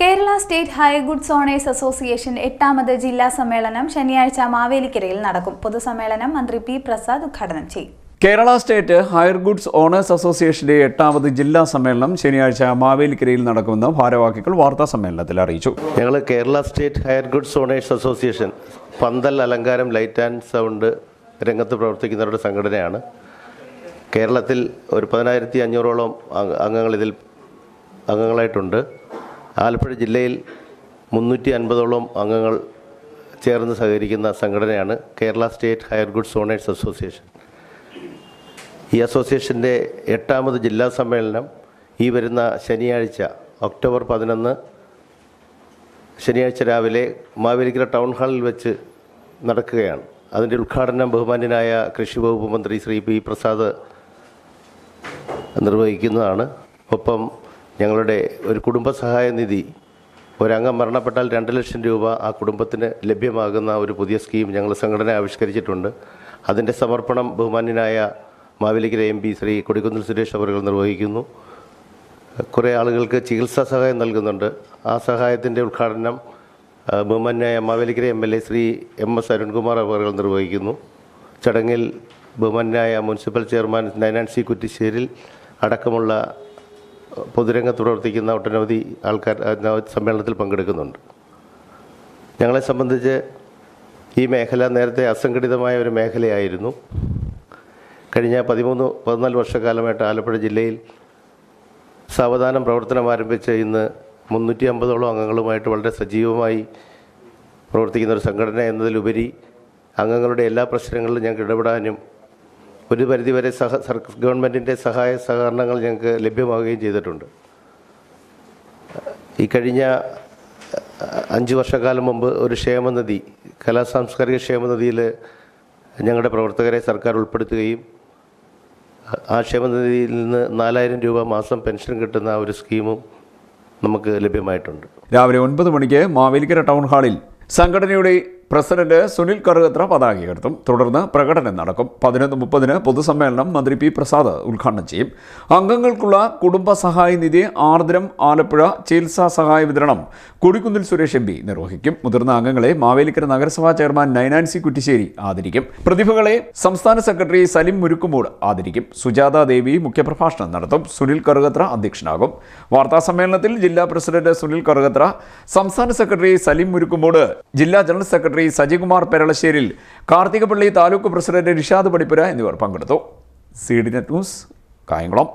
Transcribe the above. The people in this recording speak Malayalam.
Kerala state hire goods owners association എട്ടാമത് ജില്ലാ സമ്മേളനം ശനിയാഴ്ച മാവേലിക്കരയിൽ നടക്കും. പൊതുസമ്മേളനം മന്ത്രി പി പ്രസാദ് ഉദ്ഘാടനം ചെയ്യും. Kerala state hire goods owners അസോസിയേഷന്റെ എട്ടാമത് ജില്ലാ സമ്മേളനം ശനിയാഴ്ച മാവേലിക്കരയിൽ നടക്കുമെന്ന് ഭാരവാഹികൾ വാർത്താ സമ്മേളനത്തിൽ അറിയിച്ചു. ഞങ്ങൾ Kerala state hire goods owners association പന്തൽ അലങ്കാരം ലൈറ്റ് ആൻഡ് സൗണ്ട് രംഗത്ത് പ്രവർത്തിക്കുന്നവരുടെ സംഘടനയാണ്. കേരളത്തിൽ ഒരു പതിനായിരത്തി അഞ്ഞൂറോളം അംഗങ്ങൾ ഇതിൽ അംഗങ്ങളായിട്ടുണ്ട്. ആലപ്പുഴ ജില്ലയിൽ മുന്നൂറ്റി അൻപതോളം അംഗങ്ങൾ ചേർന്ന് സഹകരിക്കുന്ന സംഘടനയാണ് Kerala state hire goods owners association. ഈ അസോസിയേഷന്റെ എട്ടാമത് ജില്ലാ സമ്മേളനം ഈ വരുന്ന ശനിയാഴ്ച ഒക്ടോബർ പതിനൊന്ന് ശനിയാഴ്ച രാവിലെ മാവേലിക്കര ടൗൺ ഹാളിൽ വെച്ച് നടക്കുകയാണ്. അതിന്റെ ഉദ്ഘാടനം ബഹുമാന്യനായ കൃഷി വകുപ്പ് മന്ത്രി ശ്രീ പി പ്രസാദ് നിർവഹിക്കുന്നതാണ്. ഒപ്പം ഞങ്ങളുടെ ഒരു കുടുംബസഹായ നിധി ഒരംഗം മരണപ്പെട്ടാൽ രണ്ട് ലക്ഷം രൂപ ആ കുടുംബത്തിന് ലഭ്യമാകുന്ന ഒരു പുതിയ സ്കീം ഞങ്ങൾ സംഘടന ആവിഷ്കരിച്ചിട്ടുണ്ട്. അതിന്റെ സമർപ്പണം ബഹുമാന്യനായ മാവേലിക്കര എം പി ശ്രീ കൊടിക്കുന്നിൽ സുരേഷ് അവർ നിർവഹിക്കുന്നു. കുറേ ആളുകൾക്ക് ചികിത്സാ സഹായം നൽകുന്നുണ്ട്. ആ സഹായത്തിന്റെ ഉദ്ഘാടനം ബഹുമാന്യായ Mavelikkara M L A Shri M S Arunkumar അവർ നിർവഹിക്കുന്നു. ചടങ്ങിൽ ബഹുമാന്യായ municipal chairman Nayanan C Kuttisseril അടക്കമുള്ള പൊതുരംഗത്ത് പ്രവർത്തിക്കുന്ന ഒട്ടനവധി ആൾക്കാർ സമ്മേളനത്തിൽ പങ്കെടുക്കുന്നുണ്ട്. ഞങ്ങളെ സംബന്ധിച്ച് ഈ മേഖല നേരത്തെ അസംഘടിതമായ ഒരു മേഖലയായിരുന്നു. കഴിഞ്ഞ പതിമൂന്ന് പതിനാല് വർഷക്കാലമായിട്ട് ആലപ്പുഴ ജില്ലയിൽ സാവധാനം പ്രവർത്തനം ആരംഭിച്ച് ഇന്ന് മുന്നൂറ്റി അമ്പതോളം അംഗങ്ങളുമായിട്ട് വളരെ സജീവമായി പ്രവർത്തിക്കുന്ന ഒരു സംഘടന എന്നതിലുപരി അംഗങ്ങളുടെ എല്ലാ പ്രശ്നങ്ങളിലും ഞങ്ങൾക്ക് ഇടപെടാനും ഒരു പരിധിവരെ സഹ ഗവൺമെന്റിന്റെ സഹായ സഹകരണങ്ങൾ ഞങ്ങൾക്ക് ലഭ്യമാവുകയും ചെയ്തിട്ടുണ്ട്. ഈ കഴിഞ്ഞ അഞ്ച് വർഷക്കാലം മുമ്പ് ഒരു ക്ഷേമനിധി കലാ സാംസ്കാരിക ക്ഷേമനിധിയിൽ ഞങ്ങളുടെ പ്രവർത്തകരെ സർക്കാർ ഉൾപ്പെടുത്തുകയും ആ ക്ഷേമനിധിയിൽ നിന്ന് നാലായിരം രൂപ മാസം പെൻഷൻ കിട്ടുന്ന ഒരു സ്കീമും നമുക്ക് ലഭ്യമായിട്ടുണ്ട്. രാവിലെ ഒൻപത് മണിക്ക് മാവേലിക്കര ടൗൺ ഹാളിൽ സംഘടനയുടെ പ്രസിഡന്റ് സുനിൽ കറുകത്ര പതാക ഉയർത്തും. തുടർന്ന് പ്രകടനം നടക്കും. പതിനൊന്ന് മുപ്പതിന് പൊതുസമ്മേളനം മന്ത്രി പി പ്രസാദ് ഉദ്ഘാടനം ചെയ്യും. അംഗങ്ങൾക്കുള്ള കുടുംബ സഹായ നിധി ആർദ്രം ആലപ്പുഴ ചികിത്സാ സഹായ വിതരണം കൊടിക്കുന്നിൽ സുരേഷ് എം പി നിർവഹിക്കും. മുതിർന്ന അംഗങ്ങളെ മാവേലിക്കര നഗരസഭാ ചെയർമാൻ നൈനാൻസി കുറ്റിശ്ശേരി ആദരിക്കും. പ്രതിഭകളെ സംസ്ഥാന സെക്രട്ടറി സലിം മുരുക്കുമൂട് ആദരിക്കും. സുജാത ദേവി മുഖ്യപ്രഭാഷണം നടത്തും. സുനിൽ കറുകത്ര അധ്യക്ഷനാകും. വാർത്താ സമ്മേളനത്തിൽ ജില്ലാ പ്രസിഡന്റ് സുനിൽ കറുകത്ര സംസ്ഥാന സെക്രട്ടറി സലിം മുരുക്കുമൂട് ജില്ലാ general secretary Sajikumar Peralasseril Karthikappally taluk president Nishad Padippura എന്നിവർ പങ്കെടുത്തു. C D net news Kayamkulam.